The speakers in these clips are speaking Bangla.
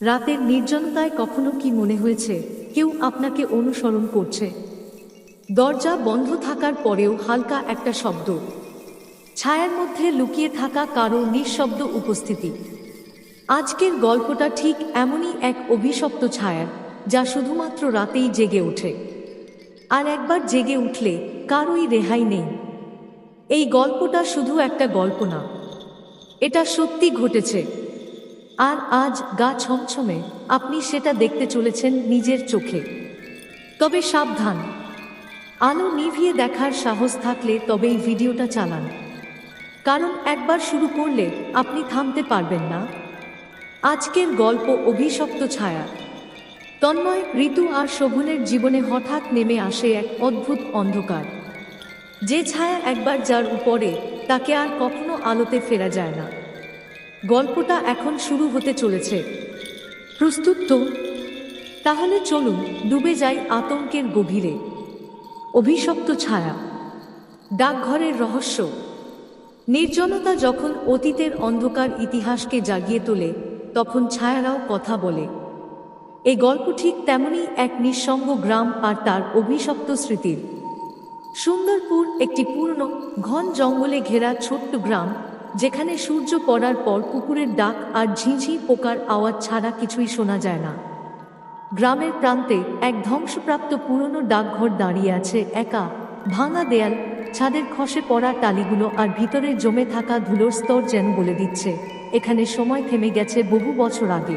রাতের নির্জনতায় কখনো কি মনে হয়েছে, কেউ আপনাকে অনুসরণ করছে? দরজা বন্ধ থাকার পরেও হালকা একটা শব্দ। ছায়ার মধ্যে লুকিয়ে থাকা কারও নিঃশব্দ উপস্থিতি। আজকের গল্পটা ঠিক এমনই এক অভিশপ্ত ছায়ার যা শুধুমাত্র রাতেই জেগে ওঠে। আর একবার জেগে উঠলে কারোই রেহাই নেই। এই গল্পটা শুধু একটা গল্প না, এটা সত্যি ঘটেছে। আর আজ গা ছমছমে আপনি সেটা দেখতে চলেছেন নিজের চোখে। তবে সাবধান। আলো নিভিয়ে দেখার সাহস থাকলে তবেই ভিডিওটা চালান। কারণ একবার শুরু করলে আপনি থামতে পারবেন না। আজকের গল্প অভিশপ্ত ছায়া। তন্ময়, ঋতু আর শোভনের জীবনে হঠাৎ নেমে আসে এক অদ্ভুত অন্ধকার। যে ছায়া একবার যার উপরে, তাকে আর কখনো আলোতে ফেরা যায় না। গল্পটা এখন শুরু হতে চলেছে। প্রস্তুত তো? তাহলে চলুন ডুবে যাই আতঙ্কের গভীরে। অভিশপ্ত ছায়া, ডাকঘরের রহস্য। নির্জনতা যখন অতীতের অন্ধকার ইতিহাসকে জাগিয়ে তোলে, তখন ছায়ারাও কথা বলে। এই গল্প ঠিক তেমনই এক নিঃসঙ্গ গ্রাম আর তার অভিশপ্ত স্মৃতির। সুন্দরপুর একটি পুরনো ঘন জঙ্গলে ঘেরা ছোট্ট গ্রাম যেখানে সূর্য পড়ার পর কুকুরের ডাক আর ঝিঁঝি পোকার আওয়াজ ছাড়া কিছুই শোনা যায় না। গ্রামের প্রান্তে এক ধ্বংসপ্রাপ্ত পুরনো ডাকঘর দাঁড়িয়ে আছে একা, ভাঙা দেয়াল, ছাদের খসে পড়া টালিগুলো আর ভিতরে জমে থাকা ধুলোর স্তর যেন বলে দিচ্ছে, এখানে সময় থেমে গেছে বহু বছর আগে।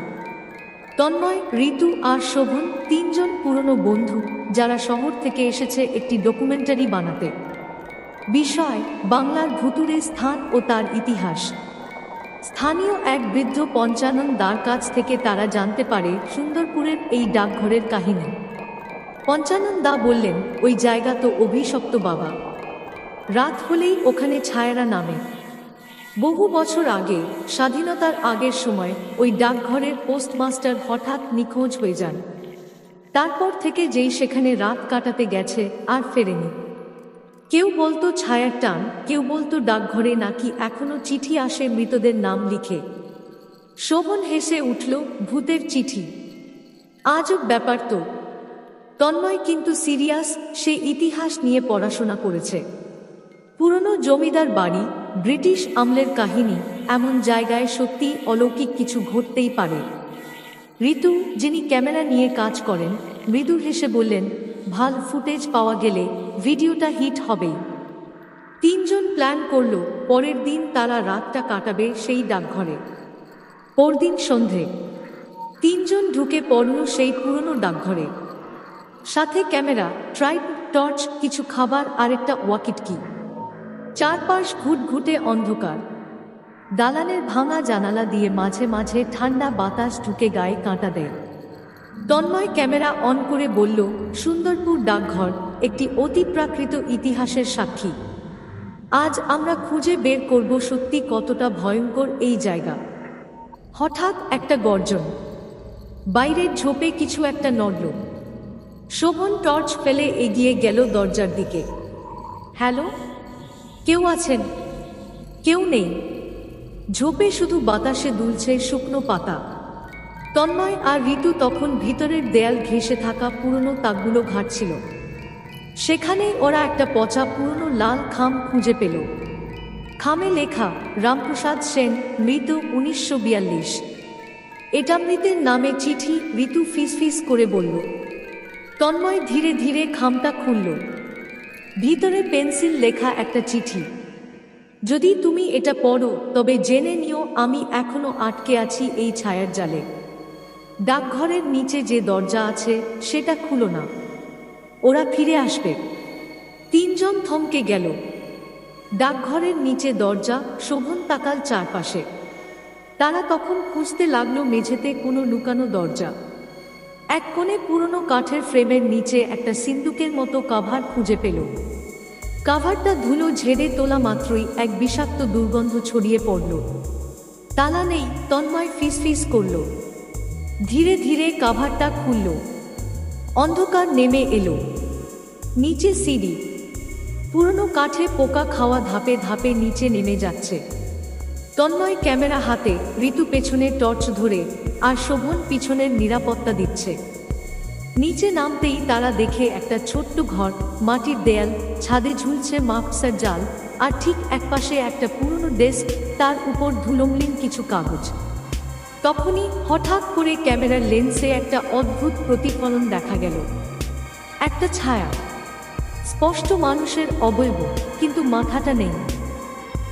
তন্ময়, ঋতু আর শোভন তিনজন পুরনো বন্ধু যারা শহর থেকে এসেছে একটি ডকুমেন্টারি বানাতে। বিষয় বাংলার ভুতুরে স্থান ও তার ইতিহাস। স্থানীয় এক বৃদ্ধ পঞ্চানন দার কাছ থেকে তারা জানতে পারে সুন্দরপুরের এই ডাকঘরের কাহিনী। পঞ্চানন দা বললেন, ওই জায়গা তো অভিশপ্ত বাবা। রাত হলেই ওখানে ছায়ারা নামে। বহু বছর আগে, স্বাধীনতার আগের সময়, ওই ডাকঘরের পোস্টমাস্টার হঠাৎ নিখোঁজ হয়ে যান। তারপর থেকে যেই সেখানে রাত কাটাতে গেছে, আর ফেরেনি। কেউ বলতো ছায়ার টান, কেউ বলতো ডাকঘরে নাকি এখনও চিঠি আসে মৃতদের নাম লিখে। শোভন হেসে উঠল, ভূতের চিঠি। আজব ব্যাপার তো। তন্ময় কিন্তু সিরিয়াস, সে ইতিহাস নিয়ে পড়াশোনা করেছে। পুরনো জমিদার বাড়ি, ব্রিটিশ আমলের কাহিনী, এমন জায়গায় সত্যি অলৌকিক কিছু ঘটতেই পারে। ঋতু, যিনি ক্যামেরা নিয়ে কাজ করেন, মৃদু হেসে বললেন ভালো ফুটেজ পাওয়া গেলে ভিডিওটা হিট হবেই তিনজন প্ল্যান করল পরের দিন তারা রাতটা কাটাবে সেই ডাকঘরে। পরদিন সন্ধে। তিনজন ঢুকে পড়ল সেই পুরনো ডাকঘরে। সাথে ক্যামেরা ট্রাইপ টর্চ, কিছু খাবার আর একটা ওয়াকিটকি। চারপাশ ঘুটঘুটে অন্ধকার। দালানের ভাঙা জানালা দিয়ে মাঝে মাঝে ঠান্ডা বাতাস ঢুকে গায়ে কাঁটা দেয়। তন্ময় ক্যামেরা অন করে বলল, সুন্দরপুর ডাকঘর, একটি অতি প্রাকৃত ইতিহাসের সাক্ষী। আজ আমরা খুঁজে বের করব সত্যি কতটা ভয়ঙ্কর এই জায়গা। হঠাৎ একটা গর্জন। বাইরের ঝোপে কিছু একটা নড়ল। শোভন টর্চ ফেলে এগিয়ে গেল দরজার দিকে। হ্যালো, কেউ আছেন? কেউ নেই? ঝোপে শুধু বাতাসে দুলছে শুকনো পাতা। তন্ময় আর ঋতু তখন ভিতরের দেয়াল ঘেঁষে থাকা পুরনো তাকগুলো ঘাটছিল। সেখানেই ওরা একটা পচা পুরনো লাল খাম খুঁজে পেল। খামে লেখা, রামপ্রসাদ সেন, মৃত উনিশশো বিয়াল্লিশ। এটা মৃতের নামে চিঠি ঋতু ফিস ফিস করে বলল। তন্ময় ধীরে ধীরে খামটা খুলল। ভিতরে পেন্সিল লেখা একটা চিঠি। যদি তুমি এটা পড়ো, তবে জেনে নিও আমি এখনও আটকে আছি এই ছায়ার জালে। ডাকঘরের নিচে যে দরজা আছে, সেটা খুলো না। ওরা ফিরে আসবে। তিনজন থমকে গেল। ডাকঘরের নিচে দরজা, শোভন তাকাল চারপাশে। তারা তখন খুঁজতে লাগল মেঝেতে কোনো লুকানো দরজা। এক কোণে পুরনো কাঠের ফ্রেমের নিচে একটা সিন্দুকের মতো কাভার খুঁজে পেল। কাভারটা ধুলো ঝেড়ে তোলা মাত্রই এক বিষাক্ত দুর্গন্ধ ছড়িয়ে পড়ল। তালা নেই, তন্ময় ফিস ফিস করল। ধীরে ধীরে কাভারটা খুলল। অন্ধকার নেমে এলো। নিচে সিঁড়ি। পুরনো কাঠে পোকা খাওয়া ধাপে ধাপে নিচে নেমে যাচ্ছে। তন্ময় ক্যামেরা হাতে ঋতু পেছনে টর্চ ধরে আর শোভন পিছনের নিরাপত্তা দিচ্ছে। নিচে নামতেই তারা দেখে একটা ছোট্ট ঘর, মাটির দেয়াল, ছাদে ঝুলছে মাপসার জাল আর ঠিক একপাশে একটা পুরনো ডেস্ক, তার উপর ধুলমলিন কিছু কাগজ। তখনই হঠাৎ করে ক্যামেরার লেন্সে একটা অদ্ভুত প্রতিফলন দেখা গেল। একটা ছায়া। স্পষ্ট মানুষের অবয়ব, কিন্তু মাথাটা নেই।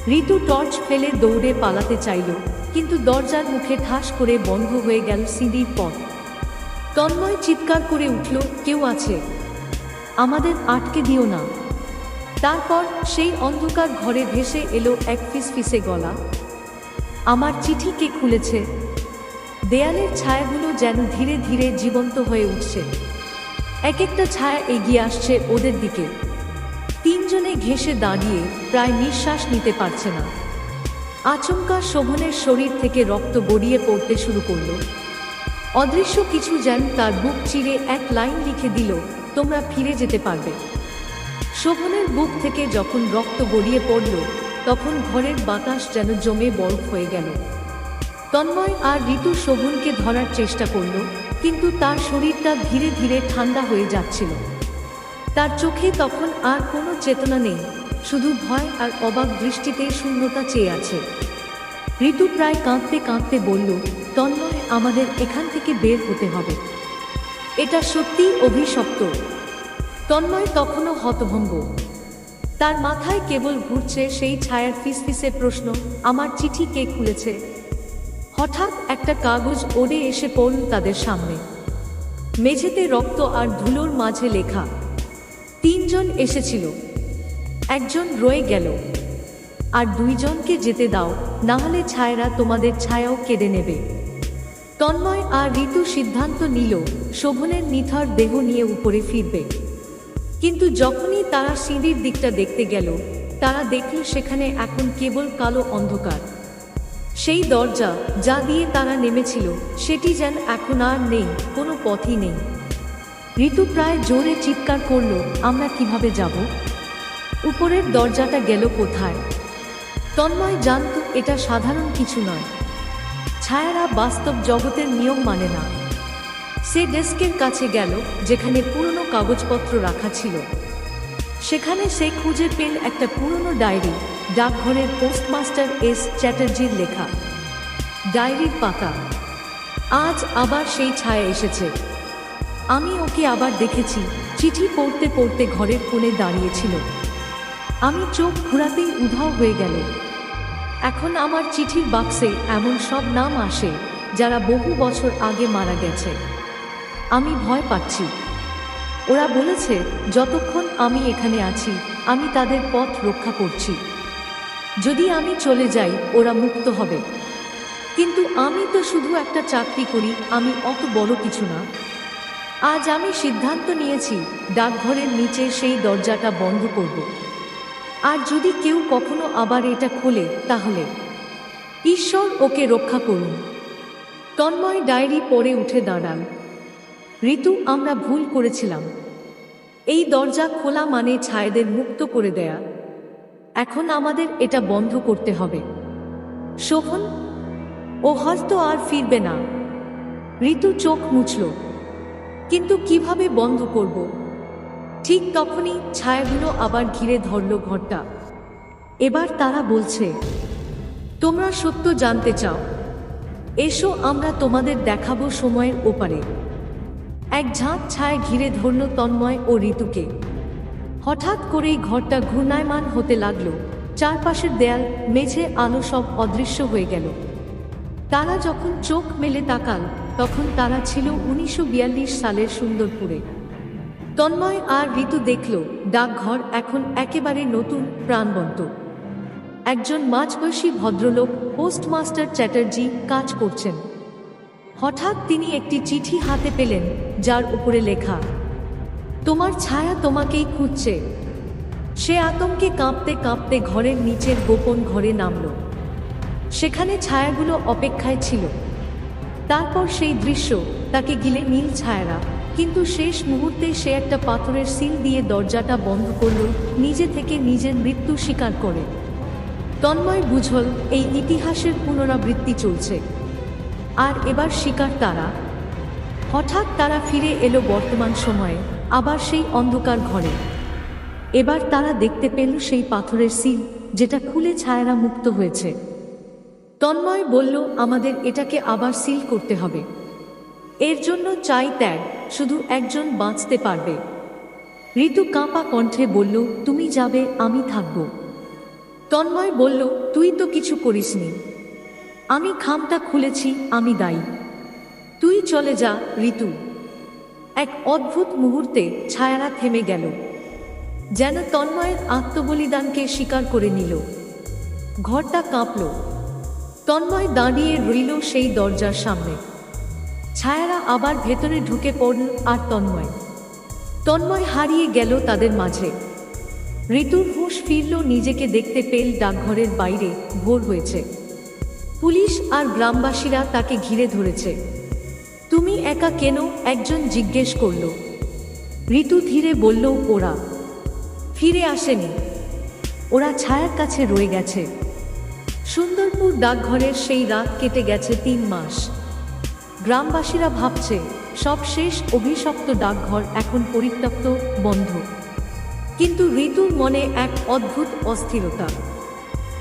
ঋতু টর্চ ফেলে দৌড়ে পালাতে চাইল, কিন্তু দরজার মুখে ঠাস করে বন্ধ হয়ে গেল সিঁড়ির পথ। তন্ময় চিৎকার করে উঠল, কেউ আছে? আমাদের আটকে দিও না। তারপর সেই অন্ধকার ঘরে ভেসে এলো এক ফিসফিসে গলা। আমার চিঠি কে খুলেছে? দেয়ালের ছায়াগুলো যেন ধীরে ধীরে জীবন্ত হয়ে উঠছে। এক একটা ছায়া এগিয়ে আসছে ওদের দিকে। তিনজনে ঘেঁষে দাঁড়িয়ে প্রায় নিঃশ্বাস নিতে পারছে না। আচমকা শোভনের শরীর থেকে রক্ত গড়িয়ে পড়তে শুরু করল। অদৃশ্য কিছু যেন তার বুক চিরে এক লাইন লিখে দিল, তোমরা ফিরে যেতে পারবে। শোভনের বুক থেকে যখন রক্ত গড়িয়ে পড়ল, তখন ঘরের বাতাস যেন জমে বরফ হয়ে গেল। তন্ময় আর ঋতু শোভনকে ধরার চেষ্টা করল, কিন্তু তার শরীরটা ধীরে ধীরে ঠান্ডা হয়ে যাচ্ছিল। তার চোখে তখন আর কোনো চেতনা নেই, শুধু ভয় আর অবাক দৃষ্টিতে শূন্যতা চেয়ে আছে। ঋতু প্রায় কাঁদতে কাঁদতে বলল, তন্ময়, আমাদের এখান থেকে বের হতে হবে। এটা সত্যিই অভিশপ্ত। তন্ময় তখনও হতভঙ্গ তার মাথায় কেবল ঘুরছে সেই ছায়ার ফিসফিসে প্রশ্ন, আমার চিঠি কে খুলেছে? হঠাৎ একটা কাগজ ওড়ে এসে পড়ল তাদের সামনে। মেঝেতে রক্ত আর ধুলোর মাঝে লেখা, তিনজন এসেছিল, একজন রয়ে গেল, আর দুইজনকে যেতে দাও না হলে ছায়রা তোমাদের ছায়াও কেড়ে নেবে। তন্ময় আর ঋতু সিদ্ধান্ত নিল, শোভনের নিথর দেহ নিয়ে উপরে ফিরবে। কিন্তু যখনই তারা সিঁড়ির দিকটা দেখতে গেল, তারা দেখল সেখানে এখন কেবল কালো অন্ধকার। সেই দরজা যা দিয়ে তারা নেমেছিল, সেটি যেন এখন আর নেই, কোনো পথই নেই। ঋতু প্রায় জোরে চিৎকার করল, আমরা কীভাবে যাব? উপরের দরজাটা গেল কোথায়? তন্ময় জানত এটা সাধারণ কিছু নয়। ছায়ারা বাস্তব জগতের নিয়ম মানে না। সে ডেস্কের কাছে গেল, যেখানে পুরনো কাগজপত্র রাখা ছিল। সেখানে সে খুঁজে পেল একটা পুরনো ডায়েরি, ডাকঘরের পোস্টমাস্টার এস চ্যাটার্জির লেখা। ডায়েরির পাতা। আজ আবার সেই ছায়া এসেছে। আমি ওকে আবার দেখেছি, চিঠি পড়তে পড়তে ঘরের কোণে দাঁড়িয়েছিল। আমি চোখ ঘোরাতেই উধাও হয়ে গেল। এখন আমার চিঠির বাক্সে এমন সব নাম আসে, যারা বহু বছর আগে মারা গেছে। আমি ভয় পাচ্ছি। ওরা বলেছে, যতক্ষণ আমি এখানে আছি, আমি তাদের পথ রক্ষা করছি। যদি আমি চলে যাই, ওরা মুক্ত হবে। কিন্তু আমি তো শুধু একটা চাকরি করি, আমি অত বড় কিছু না। আজ আমি সিদ্ধান্ত নিয়েছি, ডাকঘরের নিচে সেই দরজাটা বন্ধ করব। আর যদি কেউ কখনো আবার এটা খোলে, তাহলে। ঈশ্বর ওকে রক্ষা করুন। তন্ময় ডায়েরি পরে উঠে দাঁড়ান ঋতু আমরা ভুল করেছিলাম। এই দরজা খোলা মানে ছায়েদের মুক্ত করে দেয়া। এখন আমাদের এটা বন্ধ করতে হবে। শোভন, ও হয়তো আর ফিরবে না। ঋতু চোখ মুছল। কিন্তু কীভাবে বন্ধ করব? ঠিক তখনই ছায়াগুলো আবার ঘিরে ধরল ঘরটা। এবার তারা বলছে, তোমরা সত্য জানতে চাও। এসো আমরা তোমাদের দেখাবো সময়ের ওপারে। এক ঝাঁক ছায়া ঘিরে ধরল তন্ময় ও ঋতুকে। হঠাৎ করেই ঘরটা ঘূর্ণায়মান হতে লাগল। চারপাশের দেয়াল, মেঝে, আলো সব অদৃশ্য হয়ে গেল। তারা যখন চোখ মেলে তাকাল, তখন তারা ছিল উনিশশো বিয়াল্লিশ সালের সুন্দরপুরে। তন্ময় আর ঋতু দেখল, ডাকঘর এখন একেবারে নতুন, প্রাণবন্ত। একজন মাঝবয়সী ভদ্রলোক, পোস্টমাস্টার চ্যাটার্জি, কাজ করছেন। হঠাৎ তিনি একটি চিঠি হাতে পেলেন যার উপরে লেখা, তোমার ছায়া তোমাকেই খুঁজছে। সে আতঙ্কে কাঁপতে কাঁপতে ঘরের নিচের গোপন ঘরে নামল। সেখানে ছায়াগুলো অপেক্ষায় ছিল। তারপর সেই দৃশ্য, তাকে গিলে নীল ছায়ারা। কিন্তু শেষ মুহূর্তে সে একটা পাথরের সিল দিয়ে দরজাটা বন্ধ করল, নিজে থেকে নিজের মৃত্যু স্বীকার করে। তন্ময় বুঝল, এই ইতিহাসের পুনরাবৃত্তি চলছে। আর এবার শিকার তারা। হঠাৎ তারা ফিরে এলো বর্তমান সময়ে, আবার সেই অন্ধকার ঘরে। এবার তারা দেখতে পেল সেই পাথরের সিল, যেটা খুলে ছায়ারা মুক্ত হয়েছে। তন্ময় বলল, আমাদের এটাকে আবার সিল করতে হবে। এর জন্য চাই ত্যাগ, শুধু একজন বাঁচতে পারবে। ঋতু কাঁপা কণ্ঠে বলল, তুমি যাবে, আমি থাকব। তন্ময় বলল, তুই তো কিছু করিসনি। আমি খামটা খুলেছি, আমি দায়ী। তুই চলে যা, ঋতু। এক অদ্ভুত মুহূর্তে ছায়ারা থেমে গেল, যেন তন্ময়ের আত্মবলিদানকে স্বীকার করে নিল। ঘরটা কাঁপল। তন্ময় দাঁড়িয়ে রইল সেই দরজার সামনে। ছায়ারা আবার ভেতরে ঢুকে পড়ল আর তন্ময়। তন্ময় হারিয়ে গেল তাদের মাঝে। ঋতুর হুঁশ ফিরল নিজেকে দেখতে পেল ডাকঘরের বাইরে, ভোর হয়েছে। পুলিশ আর গ্রামবাসীরা তাকে ঘিরে ধরেছে। তুমি একা কেন একজন জিজ্ঞেস করল। ঋতু ধীরে বলল, ওরা। ফিরে আসেনি। ওরা ছায়ার কাছে রয়ে গেছে। সুন্দরপুর ডাকঘরের সেই রাত কেটে গেছে তিন মাস। গ্রামবাসীরা ভাবছে, সব শেষ অভিশপ্ত ডাকঘর এখন পরিত্যক্ত, বন্ধ। কিন্তু ঋতুর মনে এক অদ্ভুত অস্থিরতা।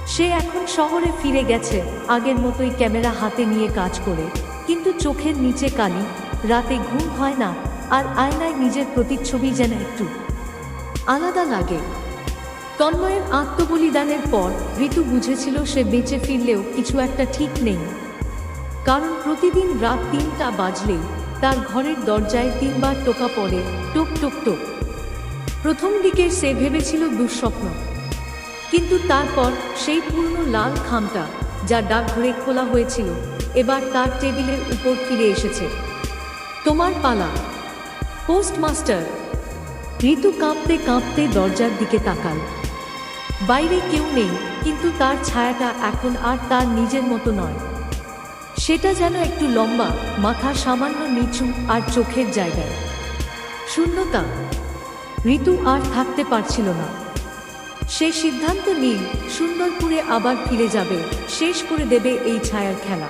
সে এখন শহরে ফিরে গেছে, আগের মতোই ক্যামেরা হাতে নিয়ে কাজ করে। কিন্তু চোখের নিচে কালি, রাতে ঘুম হয় না, আর আয়নায় নিজের প্রতিচ্ছবি যেন একটু আলাদা লাগে। তন্ময়ের আত্মবলিদানের পর ঋতু বুঝেছিল সে বেঁচে ফিরলেও কিছু একটা ঠিক নেই। কারণ প্রতিদিন রাত তিনটা বাজলেই তার ঘরের দরজায় তিনবার টোকা পড়ে, টোক টোক টোক। প্রথম দিকে সে ভেবেছিল দুঃস্বপ্ন। কিন্তু তারপর সেই পুরনো লাল খামটা যা ডাকঘরে খোলা হয়েছিল এবার তার টেবিলের উপর ফিরে এসেছে। তোমার পালা। পোস্টমাস্টার, ঋতু কাঁপতে কাঁপতে দরজার দিকে তাকাল। বাইরে কেউ নেই, কিন্তু তার ছায়াটা এখন আর তার নিজের মতো নয়। সেটা যেন একটু লম্বা, মাথা সামান্য নিচু আর চোখের জায়গায়। শূন্যতা। ঋতু আর থাকতে পারছিল না। সে সিদ্ধান্ত নিল, সুন্দরপুরে আবার ফিরে যাবে, শেষ করে দেবে এই ছায়ার খেলা।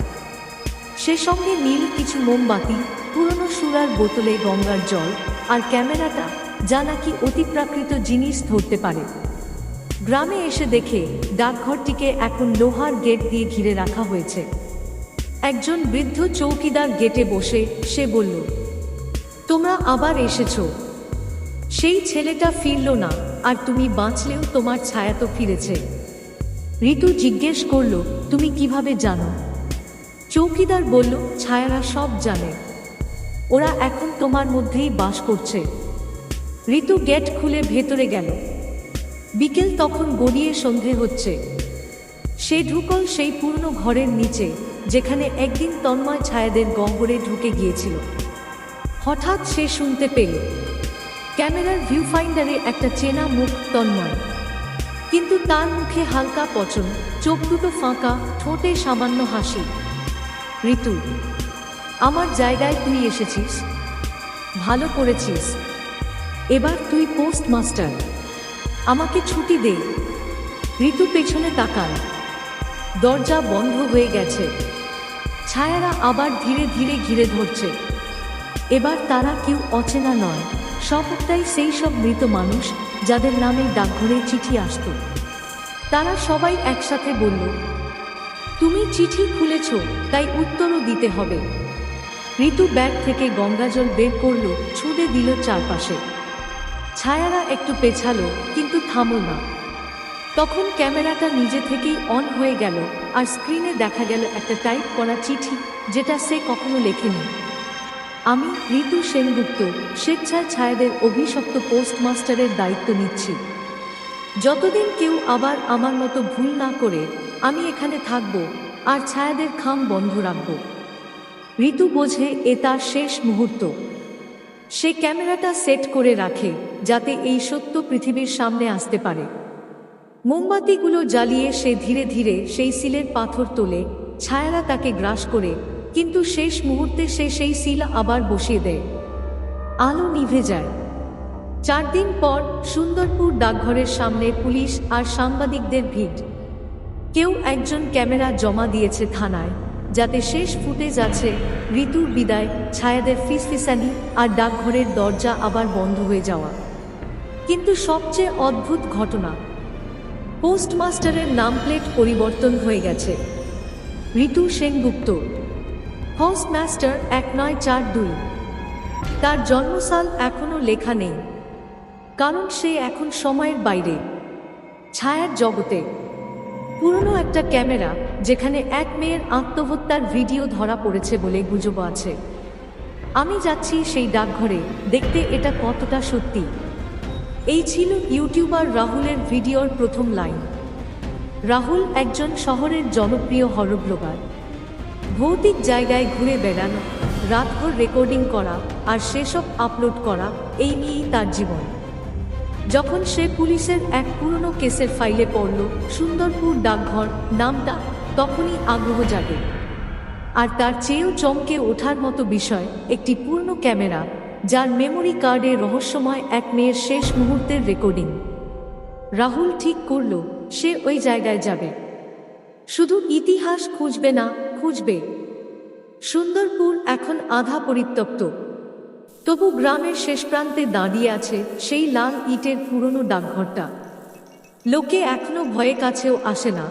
সে সঙ্গে নীল কিছু মোমবাতি, পুরনো সুরার বোতলে গঙ্গার জল আর ক্যামেরাটা যা নাকি অতিপ্রাকৃত জিনিস ধরতে পারে। গ্রামে এসে দেখে ডাকঘরটিকে এখন লোহার গেট দিয়ে ঘিরে রাখা হয়েছে। একজন বৃদ্ধ চৌকিদার গেটে বসে সে বলল, তোমরা আবার এসেছ। সেই ছেলেটা ফিরল না আর তুমি বাঁচলেও তোমার ছায়া তো ফিরেছে। ঋতু জিজ্ঞেস করল, তুমি কীভাবে জানো? চৌকিদার বলল, ছায়ারা সব জানে। ওরা এখন তোমার মধ্যেই বাস করছে। ঋতু গেট খুলে ভেতরে গেল। বিকেল তখন গড়িয়ে সন্ধে হচ্ছে। সে ঢুকল সেই পুরনো ঘরের নিচে, যেখানে একদিন তন্ময় ছায়াদের গহ্বরে ঢুকে গিয়েছিল। হঠাৎ সে শুনতে পেল, ক্যামেরার ভিউ ফাইন্ডারে একটা চেনা মুখ তন্ময়। কিন্তু তার মুখে হালকা পচন, চোখ দুটো ফাঁকা, ঠোঁটে সামান্য হাসি। ঋতু, আমার জায়গায় তুই এসেছিস, ভালো করেছিস। এবার তুই পোস্ট মাস্টার আমাকে ছুটি দে। ঋতু পেছনে তাকাল, দরজা বন্ধ হয়ে গেছে। ছায়ারা আবার ধীরে ধীরে ঘিরে ধরছে। এবার তারা কেউ অচেনা নয়, সবটাই সেই সব মৃত মানুষ যাদের নামে ডাকঘরে চিঠি আসতো। তারা সবাই একসাথে বলল তুমি চিঠি খুলেছ, তাই উত্তরও দিতে হবে। ঋতু ব্যাগ থেকে গঙ্গাজল বের করল, ছুঁড়ে দিল চারপাশে। ছায়ারা একটু পেছালো, কিন্তু থামল না। তখন ক্যামেরাটা নিজে থেকেই অন হয়ে গেল, আর স্ক্রিনে দেখা গেল একটা টাইপ করা চিঠি, যেটা সে কখনো লেখেনি। আমি, ঋতু সেনগুপ্ত, স্বেচ্ছায় ছায়াদের অভিশপ্ত পোস্টমাস্টারের দায়িত্ব নিচ্ছি। যতদিন কেউ আবার আমার মতো ভুল না করে আমি এখানে থাকব, আর ছায়াদের খাম বন্ধ রাখব। ঋতু বোঝে এ তার শেষ মুহূর্ত। সে ক্যামেরাটা সেট করে রাখে, যাতে এই সত্য পৃথিবীর সামনে আসতে পারে। মোমবাতিগুলো জ্বালিয়ে সে ধীরে ধীরে সেই সিলের পাথর তোলে, ছায়ারা তাকে গ্রাস করে, কিন্তু শেষ মুহূর্তে সে সেই সিল আবার বসিয়ে দেয়। আলো নিভে যায়। চার দিন পর সুন্দরপুর ডাকঘরের সামনে পুলিশ আর সাংবাদিকদের ভিড়। কেউ একজন ক্যামেরা জমা দিয়েছে থানায়, যাতে শেষ ফুটেজ আছে ঋতুর বিদায়, ছায়াদের ফিসফিসানি আর ডাকঘরের দরজা আবার বন্ধ হয়ে যাওয়া। কিন্তু সবচেয়ে অদ্ভুত ঘটনা, পোস্টমাস্টারের নাম প্লেট পরিবর্তন হয়ে গেছে। ঋতু সেনগুপ্ত পোস্টমাস্টার এক নয় চার দুই। তার জন্মসাল এখনও লেখা নেই, কারণ সে এখন সময়ের বাইরে, ছায়ার জগতে। পুরনো একটা ক্যামেরা যেখানে এক মেয়ের আত্মহত্যার ভিডিও ধরা পড়েছে বলে গুজব আছে। আমি যাচ্ছি সেই ডাকঘরে, দেখতে এটা কতটা সত্যি। এই ছিল ইউটিউবার রাহুলের ভিডিওর প্রথম লাইন। রাহুল একজন শহরের জনপ্রিয় হরর ব্লগার। ভৌতিক জায়গায় ঘুরে বেড়ানো, রাতভর রেকর্ডিং করা আর সেসব আপলোড করা, এই নিয়েই তার জীবন। যখন সে পুলিশের এক পুরনো কেসের ফাইলে পড়ল, সুন্দরপুর ডাকঘর নামটা তখনই আগ্রহ জাগে। আর তার চেয়েও চমকে ওঠার মতো বিষয় একটি পূর্ণ ক্যামেরা, যার মেমোরি কার্ডে রহস্যময় এক মেয়ের শেষ মুহূর্তের রেকর্ডিং। রাহুল ঠিক করল, সে ওই জায়গায় যাবে। শুধু ইতিহাস খুঁজবে না, খুঁজবে। সুন্দরপুর এখন আধা পরিত্যক্ত। তবু গ্রামের শেষ প্রান্তে দাঁড়িয়ে আছে সেই লাল ইটের পুরনো ডাকঘরটা। লোকে এখনও ভয়ে কাছেও আসে না।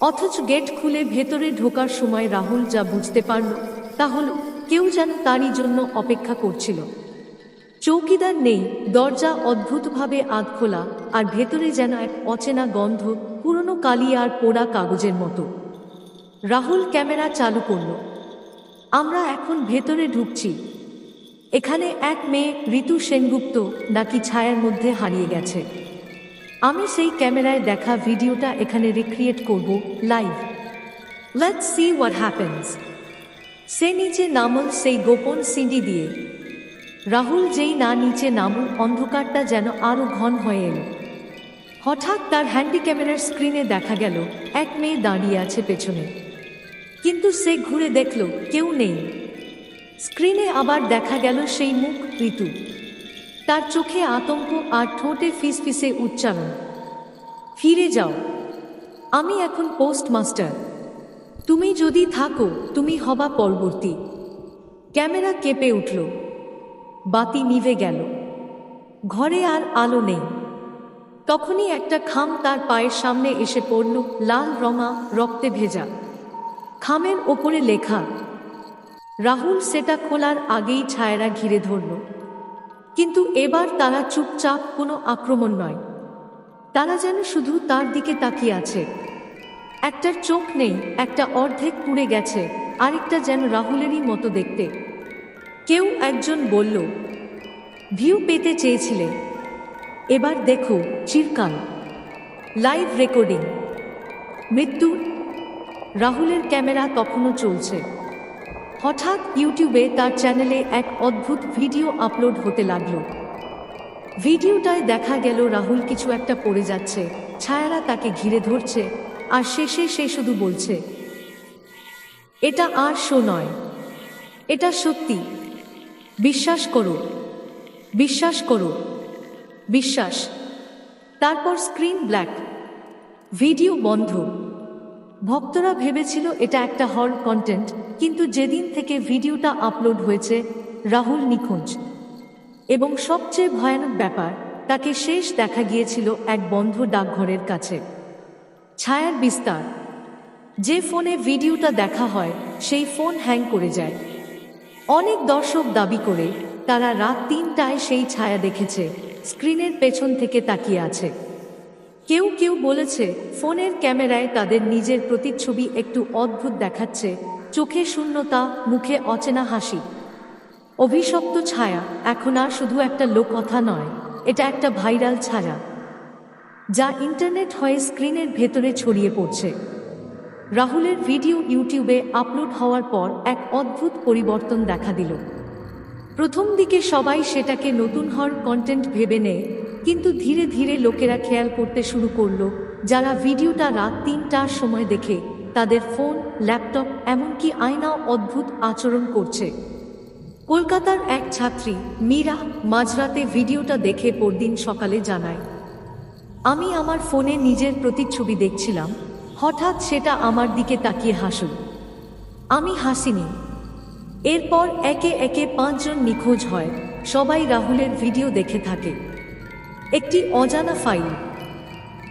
অথচ গেট খুলে ভেতরে ঢোকার সময় রাহুল যা বুঝতে পারল, তা হলো কেউ যেন তারই জন্য অপেক্ষা করছিল। চৌকিদার নেই, দরজা অদ্ভুতভাবে আধ খোলা আর ভেতরে যেন এক অচেনা গন্ধ পুরনো কালি আর পোড়া কাগজের মতো। রাহুল ক্যামেরা চালু করল। আমরা এখন ভেতরে ঢুকছি। এখানে এক মেয়ে ঋতু সেনগুপ্ত নাকি ছায়ার মধ্যে হারিয়ে গেছে। আমি সেই ক্যামেরায় দেখা ভিডিওটা এখানে রিক্রিয়েট করব live let's see what happens সে নিচে নামল সেই গোপন সিঁড়ি দিয়ে। রাহুল যেই না নিচে নামল অন্ধকারটা যেন আরও ঘন হয়ে এলো। হঠাৎ তার হ্যান্ডি ক্যামেরার স্ক্রিনে দেখা গেল, এক মেয়ে দাঁড়িয়ে আছে পেছনে। কিন্তু সে ঘুরে দেখল, কেউ নেই। স্ক্রিনে আবার দেখা গেল সেই মুখ ঋতু। তার চোখে আতঙ্ক আর ঠোঁটে ফিসফিসে উচ্চারণ। ফিরে যাও। আমি এখন পোস্টমাস্টার। তুমি যদি থাকো, তুমি হবা পরবর্তী। ক্যামেরা কেঁপে উঠল। বাতি নিভে গেল। ঘরে আর আলো নেই। তখনই একটা খাম তার পায়ের সামনে এসে পড়ল, লাল রঙা, রক্তে ভেজা। খামের ওপরে লেখা রাহুল সেটা খোলার আগেই ছায়ারা ঘিরে ধরল। কিন্তু এবার তারা চুপচাপ কোনো আক্রমণ নয়। তারা যেন শুধু তার দিকে তাকিয়ে আছে। একটার চোখ নেই, একটা অর্ধেক পুড়ে গেছে, আরেকটা যেন রাহুলেরই মতো দেখতে। কেউ একজন বলল, ভিউ পেতে চেয়েছিলে। এবার দেখো, চিরকাল। Live recording. মৃত্যু, রাহুলের ক্যামেরা তখনও চলছে। হঠাৎ ইউটিউবে তার চ্যানেলে এক অদ্ভুত ভিডিও আপলোড হতে লাগল। ভিডিওটায় দেখা গেল রাহুল কিছু একটা পড়ে যাচ্ছে, ছায়ারা তাকে ঘিরে ধরছে, আর শেষে সে শুধু বলছে, এটা আর শো নয়। এটা সত্যি। বিশ্বাস করো। বিশ্বাস করো। বিশ্বাস। তারপর স্ক্রিন ব্ল্যাক। ভিডিও বন্ধ। ভক্তরা ভেবেছিল এটা একটা হল কন্টেন্ট কিন্তু যেদিন থেকে ভিডিওটা আপলোড হয়েছে, রাহুল নিখোঁজ। এবং সবচেয়ে ভয়ানক ব্যাপার, তাকে শেষ দেখা গিয়েছিল এক বন্ধ ডাকঘরের কাছে। ছায়ার বিস্তার। যে ফোনে ভিডিওটা দেখা হয়, সেই ফোন হ্যাং করে যায়। অনেক দর্শক দাবি করে, তারা রাত তিনটায় সেই ছায়া দেখেছে, স্ক্রিনের পেছন থেকে তাকিয়ে আছে। কেউ কেউ বলেছে, ফোনের ক্যামেরায় তাদের নিজের প্রতিচ্ছবি একটু অদ্ভুত দেখাচ্ছে, চোখে শূন্যতা, মুখে অচেনা হাসি। অভিশপ্ত ছায়া, এখন আর শুধু একটা লোককথা নয়, এটা একটা ভাইরাল ছায়া, যা ইন্টারনেট হয়ে স্ক্রিনের ভেতরে ছড়িয়ে পড়ছে। রাহুলের ভিডিও ইউটিউবে আপলোড হওয়ার পর এক অদ্ভুত পরিবর্তন দেখা দিল। প্রথম দিকে সবাই সেটাকে নতুন হওয়ার কন্টেন্ট ভেবে নেয় কিন্তু ধীরে ধীরে লোকেরা খেয়াল করতে শুরু করল, যারা ভিডিওটা রাত তিনটার সময় দেখে, তাদের ফোন, ল্যাপটপ, এমনকি আয়নাও অদ্ভুত আচরণ করছে। কলকাতার এক ছাত্রী, মীরা, মাঝরাতে ভিডিওটা দেখে পরদিন সকালে জানায়, আমি আমার ফোনে নিজের প্রতিচ্ছবি দেখছিলাম, হঠাৎ সেটা আমার দিকে তাকিয়ে হাসল। আমি হাসিনি। এরপর একে একে পাঁচজন নিখোঁজ হয়, সবাই রাহুলের ভিডিও দেখে থাকে। একটি অজানা ফাইল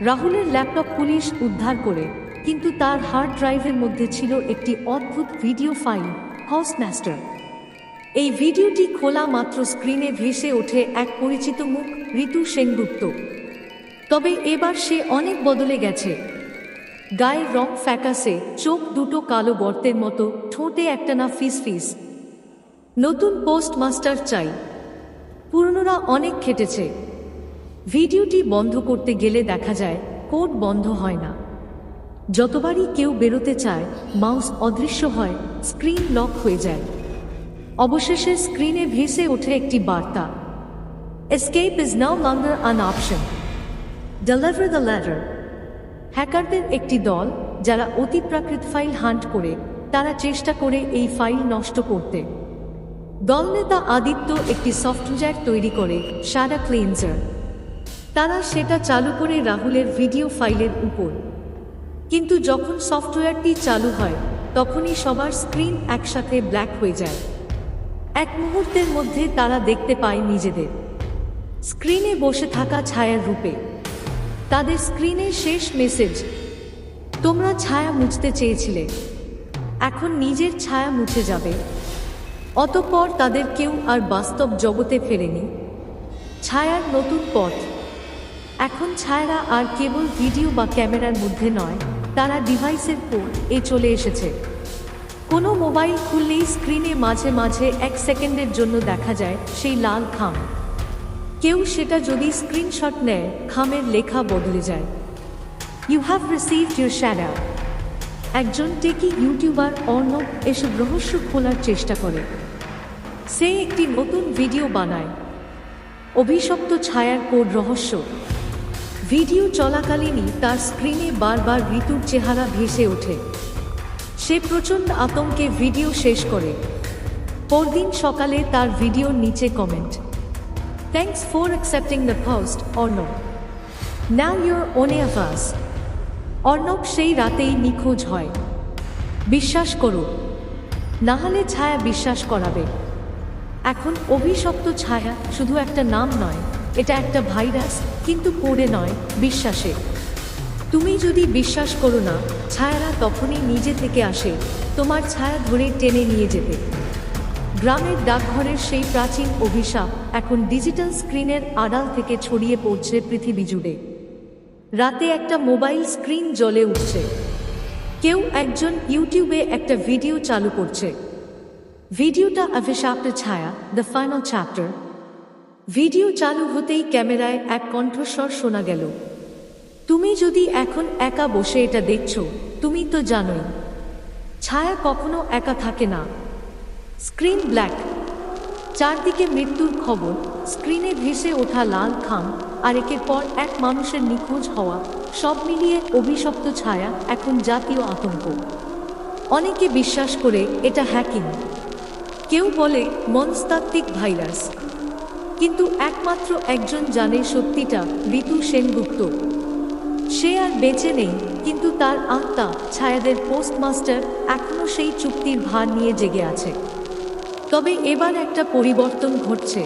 রাহুলের ল্যাপটপ পুলিশ উদ্ধার করে, কিন্তু তার হার্ড ড্রাইভের মধ্যে ছিল একটি অদ্ভুত ভিডিও ফাইল হাউস মাস্টার এই ভিডিওটি খোলা মাত্র স্ক্রিনে ভেসে ওঠে এক পরিচিত মুখ, ঋতু সেনগুপ্ত। তবে এবার সে অনেক বদলে গেছে। গায়ের রং ফ্যাকাসে, চোখ দুটো কালো গর্তের মতো, ঠোঁটে একটা না ফিস ফিস। নতুন পোস্ট মাস্টার চাই। পুরনোরা অনেক খেটেছে। ভিডিওটি বন্ধ করতে গেলে দেখা যায়, কোড বন্ধ হয় না। যতবারই কেউ বেরোতে চায়, মাউস অদৃশ্য হয়, স্ক্রিন লক হয়ে যায়। অবশেষে স্ক্রিনে ভেসে ওঠে একটি বার্তা। Escape is no longer an option deliver the ladder হ্যাকারদের একটি দল, যারা অতিপ্রাকৃত ফাইল হান্ট করে, তারা চেষ্টা করে এই ফাইল নষ্ট করতে। দলনেতা আদিত্য একটি সফটওয়্যার তৈরি করে সারা ক্লিনজার। তারা সেটা চালু করে রাহুলের ভিডিও ফাইলের উপর। কিন্তু যখন সফটওয়্যারটি চালু হয়, তখনই সবার স্ক্রিন একসাথে ব্ল্যাক হয়ে যায়। এক মুহূর্তের মধ্যে তারা দেখতে পায় নিজেদের। স্ক্রিনে বসে থাকা ছায়ার রূপে। তাদের স্ক্রিনে শেষ মেসেজ, তোমরা ছায়া মুছতে চেয়েছিলে। এখন নিজের ছায়া মুছে যাবে। অতঃপর তাদের কেউ আর বাস্তব জগতে ফেরেনি। ছায়ার নতুন পথ। এখন ছায়ারা আর কেবল ভিডিও বা ক্যামেরার মধ্যে নয়, তারা ডিভাইসের পর এ চলে এসেছে। কোনো মোবাইল খুললেই স্ক্রিনে মাঝে মাঝে এক সেকেন্ডের জন্য দেখা যায় সেই লাল খাম। কেউ সেটা যদি স্ক্রিনশট নেয়, খামের লেখা বদলে যায়। You have received your shader একজন টেকি ইউটিউবার অর্ণব এসব রহস্য খোলার চেষ্টা করে। সে একটি নতুন ভিডিও বানায়। অভিশপ্ত ছায়ার কোড রহস্য। ভিডিও চলাকালীনই তার স্ক্রিনে বারবার ঋতুর চেহারা ভেসে ওঠে। সে প্রচণ্ড আতঙ্কে ভিডিও শেষ করে। পরদিন সকালে তার ভিডিওর নিচে comment thanks for accepting the first Arnab now you're one of us Arnab সেই রাতেই নিখোঁজ হয়। বিশ্বাস করো, নাহলে ছায়া বিশ্বাস করাবে। এখন অভিশপ্ত ছায়া শুধু একটা নাম নয় এটা একটা ভাইরাস, কিন্তু পড়ে নয় বিশ্বাসে তুমি যদি বিশ্বাস করো না, ছায়ারা তখনই নিজে থেকে আসে, তোমার ছায়া ধরে টেনে নিয়ে যেতে। গ্রামের ডাকঘরের সেই প্রাচীন অভিশাপ এখন ডিজিটাল স্ক্রিনের আড়াল থেকে ছড়িয়ে পড়ছে পৃথিবী জুড়ে। রাতে একটা মোবাইল স্ক্রিন জ্বলে উঠছে। কেউ একজন ইউটিউবে একটা ভিডিও চালু করছে। ভিডিওটা অভিশাপ্ত ছায়া দ্য ফাইনাল চ্যাপ্টার ভিডিও চালু হতেই ক্যামেরায় এক কণ্ঠস্বর শোনা গেল। তুমি যদি এখন একা বসে এটা দেখছ, তুমি তো জানোই, ছায়া কখনো একা থাকে না। Screen black. চারদিকে মৃত্যুর খবর, স্ক্রিনে ভেসে ওঠা লাল খাম, আর একের পর এক মানুষের নিখোঁজ হওয়া, সব মিলিয়ে অভিশপ্ত ছায়া এখন জাতীয় আতঙ্ক। অনেকে বিশ্বাস করে এটা হ্যাকিং। কেউ বলে মনস্তাত্ত্বিক ভাইরাস। কিন্তু একমাত্র একজন জানে সত্যিটা ঋতু সেনগুপ্ত। সে আর বেঁচে নেই কিন্তু তার আত্মা ছায়াদের পোস্টমাস্টার এখনও সেই চুক্তির ভার নিয়ে জেগে আছে। তবে এবার একটা পরিবর্তন ঘটছে।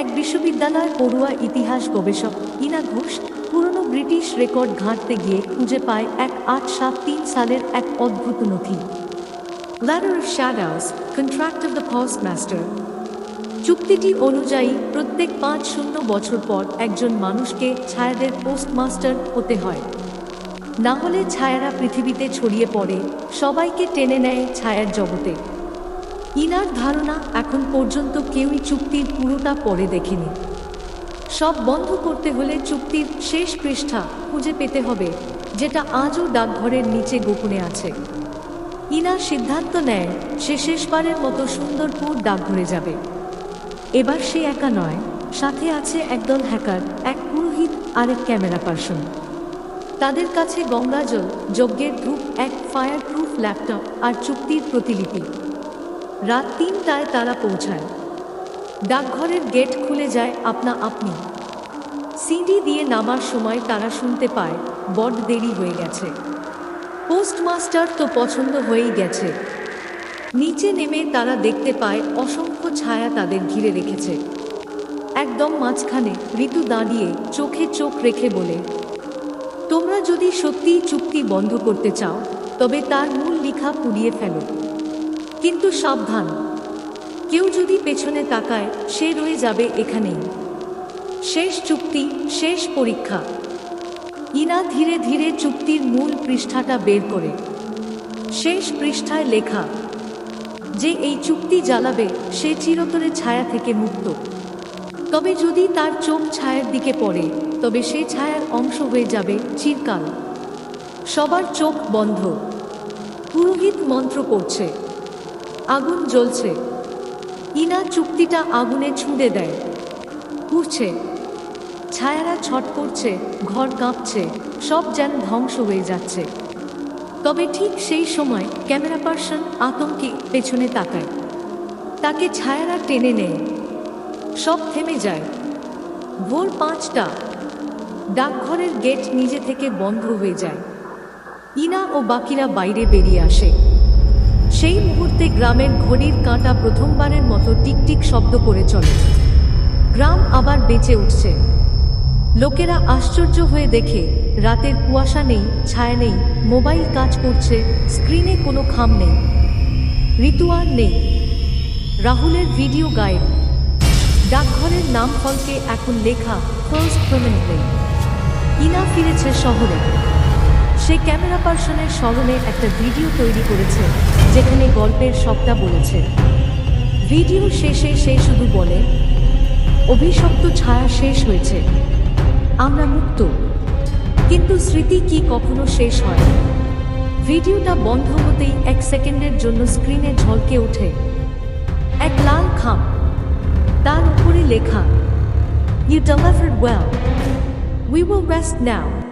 এক বিশ্ববিদ্যালয় পড়ুয়া ইতিহাস গবেষক ইনা ঘোষ পুরনো ব্রিটিশ রেকর্ড ঘাঁটতে গিয়ে খুঁজে পায় এক আট সাত তিন সালের এক অদ্ভুত নথি। Ladder of Shadows, Contract of the Postmaster চুক্তিটি অনুযায়ী, প্রত্যেক পাঁচ শূন্য বছর পর একজন মানুষকে ছায়াদের পোস্টমাস্টার হতে হয়। না হলে ছায়ারা পৃথিবীতে ছড়িয়ে পড়ে, সবাইকে টেনে নেয় ছায়ার জগতে। ইনার ধারণা এখন পর্যন্ত কেউই চুক্তির পুরোটা পরে দেখেনি। সব বন্ধ করতে হলে চুক্তির শেষ পৃষ্ঠা খুঁজে পেতে হবে, যেটা আজও ডাকঘরের নিচে গোপনে আছে। ইনা সিদ্ধান্ত নেয়, সে শেষবারের মতো সুন্দরপুর ডাকঘরে যাবে। এবার সে একা নয়, সাথে আছে একদল হ্যাকার, এক পুরোহিত আর এক ক্যামেরা পার্সন। তাদের কাছে গঙ্গাজল, যজ্ঞের ধূপ, এক ফায়ার প্রুফ ল্যাপটপ আর চুক্তির প্রতিলিপি। রাত তিনটায় তারা পৌঁছায়। ডাকঘরের গেট খুলে যায় আপনা আপনি। সিডি দিয়ে নামার সময় তারা শুনতে পায়, বড দেরি হয়ে গেছে। পোস্টমাস্টার তো পছন্দ হয়েই গেছে। নিচে নেমে তারা দেখতে পায় অসংখ্য ছায়া তাদের ঘিরে রেখেছে। একদম মাঝখানে ঋতু দাঁড়িয়ে চোখে চোখ রেখে বলে, তোমরা যদি সত্যিই চুক্তি বন্ধ করতে চাও, তবে তার মূল লিখা পুড়িয়ে ফেলো। কিন্তু সাবধান, কেউ যদি পেছনে তাকায়, সে রয়ে যাবে এখানেই। শেষ চুক্তি, শেষ পরীক্ষা। ইনা ধীরে ধীরে চুক্তির মূল পৃষ্ঠাটা বের করে। শেষ পৃষ্ঠায় লেখা যে এই চুক্তি জ্বালাবে, সে চিরতরে ছায়া থেকে মুক্ত। তবে যদি তার চোখ ছায়ার দিকে পড়ে, তবে সে ছায়ার অংশ হয়ে যাবে চিরকাল। সবার চোখ বন্ধ। পুরোহিত মন্ত্র করছে আগুন জ্বলছে। ইনা চুক্তিটা আগুনে ছুঁড়ে দেয়। পুড়ছে। ছায়ারা ছট করছে, ঘর কাঁপছে, সব যেন ধ্বংস হয়ে যাচ্ছে। তবে ঠিক সেই সময় ক্যামেরা পার্সন আতঙ্কে পেছনে তাকায়। তাকে ছায়ারা টেনে নেয়। সব থেমে যায়। ভোর পাঁচটা। ডাকঘরের গেট নিজে থেকে বন্ধ হয়ে যায়। ইনা ও বাকিরা বাইরে বেরিয়ে আসে। সেই মুহূর্তে গ্রামের ঘড়ির কাঁটা প্রথমবারের মতো টিকটিক শব্দ করে চলে। গ্রাম আবার বেঁচে উঠছে। লোকেরা আশ্চর্য হয়ে দেখে, রাতের কুয়াশা নেই, ছায়া নেই, মোবাইল কাজ করছে, স্ক্রিনে কোনো খাম নেই। ঋতু আর নেই। রাহুলের ভিডিও গায়েব। ডাকঘরের নাম ফলকে এখন লেখা ফার্স্ট পার্মানেন্টলি ইনা ফিরেছে শহরে। সে ক্যামেরা পার্সনের স্মরণে একটা ভিডিও তৈরি করেছে, যেখানে গল্পের সবটা বলেছে। ভিডিও শেষে সে শুধু বলে, অভিশপ্ত ছায়া শেষ হয়েছে। আমরা মুক্ত। কিন্তু স্মৃতি কি কখনো শেষ হয়? ভিডিওটা বন্ধ হতেই এক সেকেন্ডের জন্য স্ক্রিনে ঝলকে ওঠে এক লাল খাম। তার উপরে লেখা you delivered well we will rest now